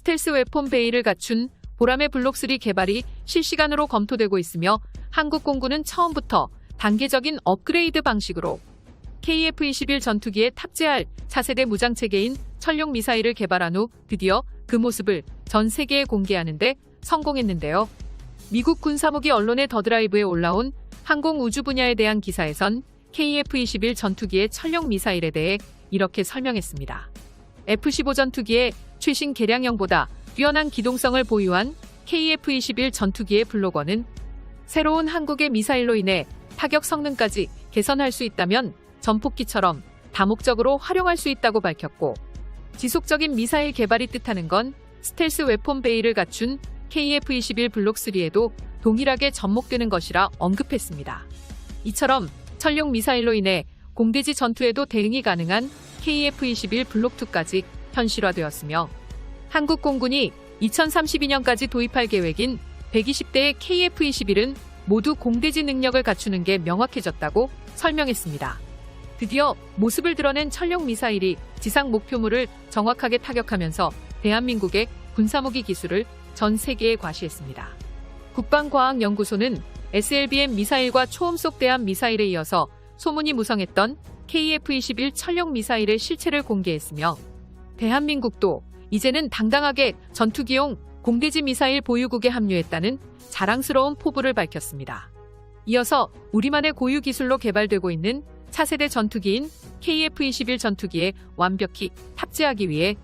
스텔스 웨폰 베이를 갖춘 보람의 블록3 개발이 실시간으로 검토되고 있으며 한국 공군은 처음부터 단계적인 업그레이드 방식으로 KF-21 전투기에 탑재할 차세대 무장체계인 천룡 미사일을 개발한 후 드디어 그 모습을 전 세계에 공개하는데 성공했는데요. 미국 군사무기 언론의 더드라이브에 올라온 항공 우주 분야에 대한 기사에선 KF-21 전투기의 천룡 미사일에 대해 이렇게 설명했습니다. F-15 전투기의 최신 개량형보다 뛰어난 기동성을 보유한 KF-21 전투기의 블로거는 새로운 한국의 미사일로 인해 타격 성능까지 개선할 수 있다면 전폭기처럼 다목적으로 활용할 수 있다고 밝혔고 지속적인 미사일 개발이 뜻하는 건 스텔스 웨폰 베이를 갖춘 KF-21 블록3에도 동일하게 접목되는 것이라 언급했습니다. 이처럼 천룡 미사일로 인해 공대지 전투에도 대응이 가능한 KF-21 블록2까지 현실화되었으며 한국 공군이 2032년까지 도입할 계획인 120대의 KF-21은 모두 공대지 능력을 갖추는 게 명확해졌다고 설명했습니다. 드디어 모습을 드러낸 천룡 미사일이 지상 목표물을 정확하게 타격하면서 대한민국의 군사무기 기술을 전 세계에 과시했습니다. 국방과학연구소는 SLBM 미사일과 초음속 대함 미사일에 이어서 소문이 무성했던 KF-21 천룡 미사일의 실체를 공개했으며 대한민국도 이제는 당당하게 전투기용 공대지 미사일 보유국에 합류했다는 자랑스러운 포부를 밝혔습니다. 이어서 우리만의 고유 기술로 개발되고 있는 차세대 전투기인 KF-21 전투기에 완벽히 탑재하기 위해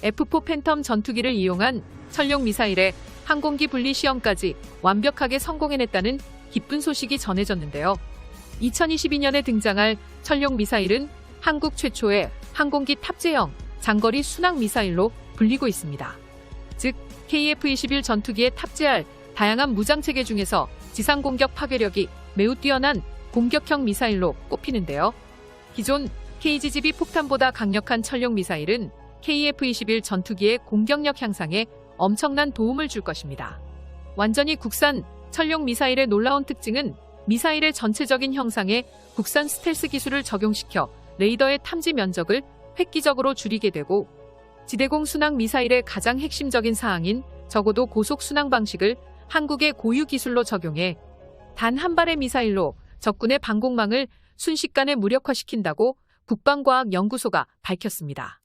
F4 팬텀 전투기를 이용한 천룡 미사일의 항공기 분리 시험까지 완벽하게 성공해냈다는 기쁜 소식이 전해졌는데요. 2022년에 등장할 천룡 미사일은 한국 최초의 항공기 탑재형 장거리 순항 미사일로 불리고 있습니다. 즉 KF-21 전투기에 탑재할 다양한 무장 체계 중에서 지상 공격 파괴력이 매우 뛰어난 공격형 미사일로 꼽히는데요. 기존 KGGB 폭탄보다 강력한 천룡 미사일은 KF-21 전투기의 공격력 향상에 엄청난 도움을 줄 것입니다. 완전히 국산 천룡 미사일의 놀라운 특징은 미사일의 전체적인 형상에 국산 스텔스 기술을 적용시켜 레이더의 탐지 면적을 획기적으로 줄이게 되고 지대공 순항 미사일의 가장 핵심적인 사항인 적어도 고속 순항 방식을 한국의 고유 기술로 적용해 단 한 발의 미사일로 적군의 방공망을 순식간에 무력화시킨다고 국방과학연구소가 밝혔습니다.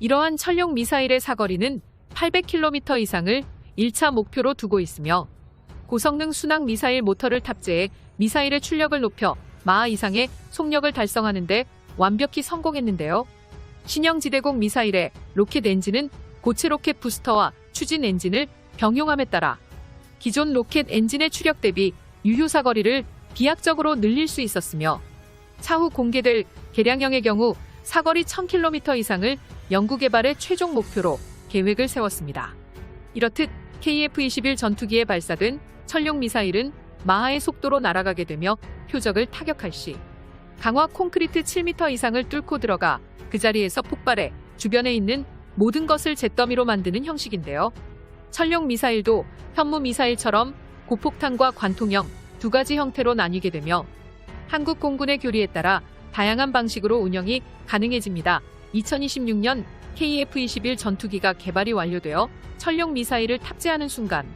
이러한 천룡 미사일의 사거리는 800km 이상을 1차 목표로 두고 있으며 고성능 순항 미사일 모터를 탑재해 미사일의 출력을 높여 마하 이상의 속력을 달성하는데 완벽히 성공했는데요. 신형 지대공 미사일의 로켓 엔진은 고체 로켓 부스터와 추진 엔진을 병용함에 따라 기존 로켓 엔진의 추력 대비 유효 사 거리를 비약적으로 늘릴 수 있었으며 차후 공개될 개량형의 경우 사거리 1000km 이상을 연구 개발의 최종 목표로 계획을 세웠습니다. 이렇듯 KF-21 전투기에 발사된 천룡 미사일은 마하의 속도로 날아가게 되며 표적을 타격할 시 강화 콘크리트 7m 이상을 뚫고 들어가 그 자리에서 폭발해 주변에 있는 모든 것을 잿더미로 만드는 형식인데요. 천룡 미사일도 현무 미사일처럼 고폭탄과 관통형 두 가지 형태로 나뉘게 되며 한국 공군의 교리에 따라 다양한 방식으로 운영이 가능해집니다. 2026년 KF-21 전투기가 개발이 완료되어 천룡 미사일을 탑재하는 순간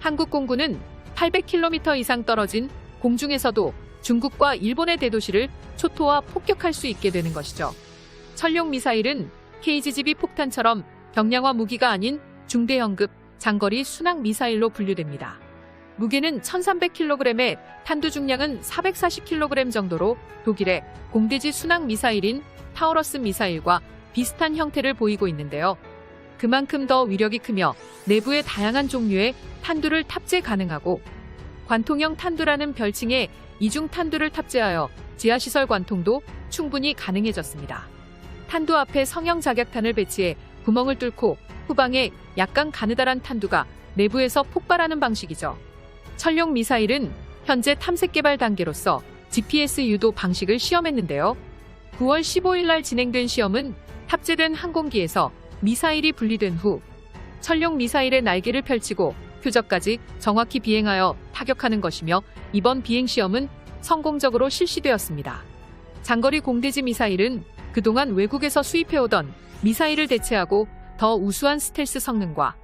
한국 공군은 800km 이상 떨어진 공중에서도 중국과 일본의 대도시를 초토화 폭격할 수 있게 되는 것이죠. 천룡 미사일은 KGGB 폭탄처럼 경량화 무기가 아닌 중대형급 장거리 순항 미사일로 분류됩니다. 무게는 1300kg에 탄두 중량은 440kg 정도로 독일의 공대지 순항 미사일인 타우러스 미사일과 비슷한 형태를 보이고 있는데요. 그만큼 더 위력이 크며 내부에 다양한 종류의 탄두를 탑재 가능하고 관통형 탄두라는 별칭의 이중 탄두를 탑재하여 지하시설 관통도 충분히 가능해졌습니다. 탄두 앞에 성형 자격탄을 배치해 구멍을 뚫고 후방에 약간 가느다란 탄두가 내부에서 폭발하는 방식이죠. 천룡 미사일은 현재 탐색 개발 단계로서 GPS 유도 방식을 시험했는데요. 9월 15일 날 진행된 시험은 탑재된 항공기에서 미사일이 분리된 후 천룡 미사일의 날개를 펼치고 표적까지 정확히 비행하여 타격하는 것이며 이번 비행 시험은 성공적으로 실시되었습니다. 장거리 공대지 미사일은 그동안 외국에서 수입해오던 미사일을 대체하고 더 우수한 스텔스 성능과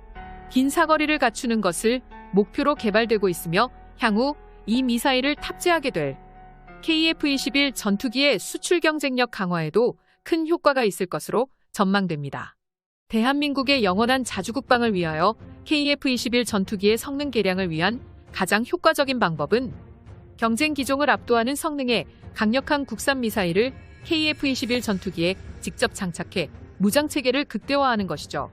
긴 사거리를 갖추는 것을 목표로 개발되고 있으며 향후 이 미사일을 탑재하게 될 KF-21 전투기의 수출 경쟁력 강화에도 큰 효과가 있을 것으로 전망됩니다. 대한민국의 영원한 자주국방을 위하여 KF-21 전투기의 성능 개량을 위한 가장 효과적인 방법은 경쟁 기종을 압도하는 성능의 강력한 국산 미사일을 KF-21 전투기에 직접 장착해 무장 체계를 극대화하는 것이죠.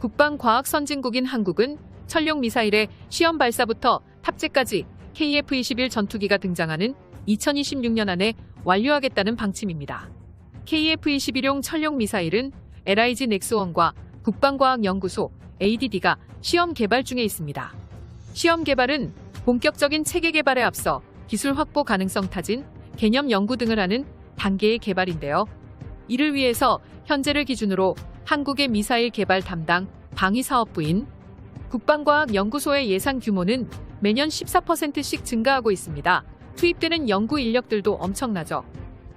국방과학 선진국인 한국은 천룡 미사일의 시험 발사부터 탑재까지 KF-21 전투기가 등장하는 2026년 안에 완료하겠다는 방침입니다. KF-21용 천룡 미사일은 LIG 넥스원과 국방과학연구소 ADD가 시험 개발 중에 있습니다. 시험 개발은 본격적인 체계 개발에 앞서 기술 확보 가능성 타진, 개념 연구 등을 하는 단계의 개발인데요. 이를 위해서 현재를 기준으로 한국의 미사일 개발 담당 방위사업부인 국방과학연구소의 예산 규모는 매년 14%씩 증가하고 있습니다. 투입되는 연구 인력들도 엄청나죠.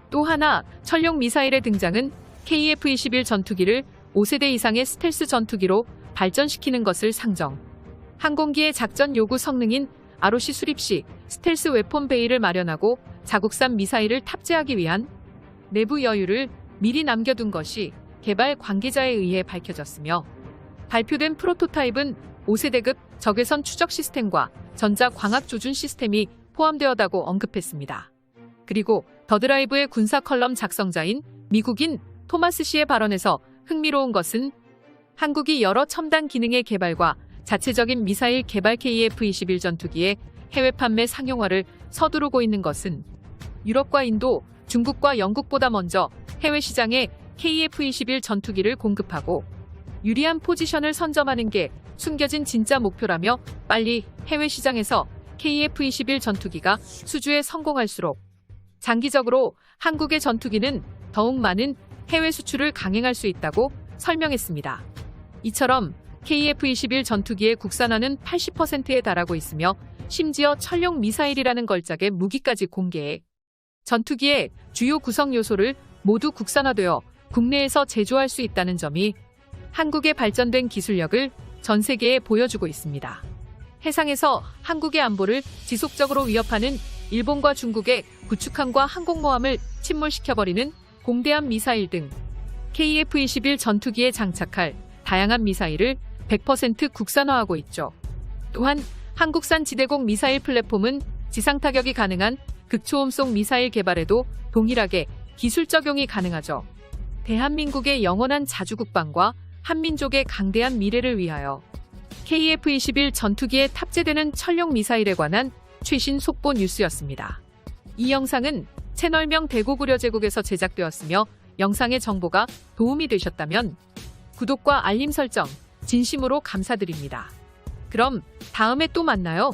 또 하나, 천룡 미사일의 등장은 KF-21 전투기를 5세대 이상의 스텔스 전투기로 발전시키는 것을 상정. 항공기의 작전 요구 성능인 ROC 수립 시 스텔스 웨폰 베이를 마련하고 자국산 미사일을 탑재하기 위한 내부 여유를 미리 남겨둔 것이 개발 관계자에 의해 밝혀졌으며 발표된 프로토타입은 5세대급 적외선 추적 시스템과 전자 광학 조준 시스템이 포함되었다고 언급했습니다. 그리고 더드라이브의 군사 컬럼 작성자인 미국인 토마스 씨의 발언에서 흥미로운 것은 한국이 여러 첨단 기능의 개발과 자체적인 미사일 개발 KF-21 전투기의 해외 판매 상용화를 서두르고 있는 것은 유럽과 인도, 중국과 영국보다 먼저 해외 시장에 KF-21 전투기를 공급하고 유리한 포지션을 선점하는 게 숨겨진 진짜 목표라며 빨리 해외 시장에서 KF-21 전투기가 수주에 성공할수록 장기적으로 한국의 전투기는 더욱 많은 해외 수출을 강행할 수 있다고 설명했습니다. 이처럼 KF-21 전투기의 국산화는 80%에 달하고 있으며 심지어 천룡 미사일이라는 걸작의 무기까지 공개해 전투기의 주요 구성 요소를 모두 국산화되어 국내에서 제조할 수 있다는 점이 한국의 발전된 기술력을 전 세계에 보여주고 있습니다. 해상에서 한국의 안보를 지속적으로 위협하는 일본과 중국의 구축함과 항공모함을 침몰시켜버리는 공대함 미사일 등 KF-21 전투기에 장착할 다양한 미사일을 100% 국산화하고 있죠. 또한 한국산 지대공 미사일 플랫폼은 지상 타격이 가능한 극초음속 미사일 개발에도 동일하게 기술 적용이 가능하죠. 대한민국의 영원한 자주국방과 한민족의 강대한 미래를 위하여 KF-21 전투기에 탑재되는 천룡 미사일에 관한 최신 속보 뉴스였습니다. 이 영상은 채널명 대구구려 제국에서 제작되었으며 영상의 정보가 도움이 되셨다면 구독과 알림 설정 진심으로 감사드립니다. 그럼 다음에 또 만나요.